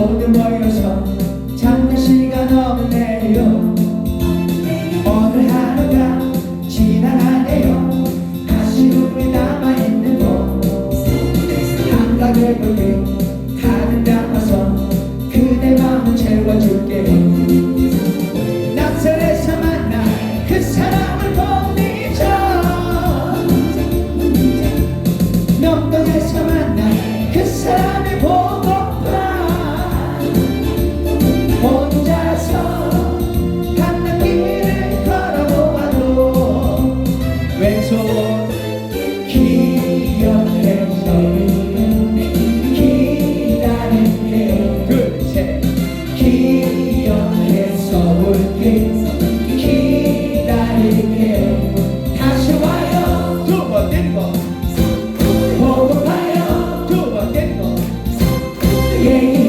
어두 모여서 잠깐 시간 없네요. 오늘 하루가 지나가네요. 아쉬움이 남아있는 곳. 감각을 불빛 가득 담아서 그대 마음 채워줄게요 낙설에서 만난 그 사람. created.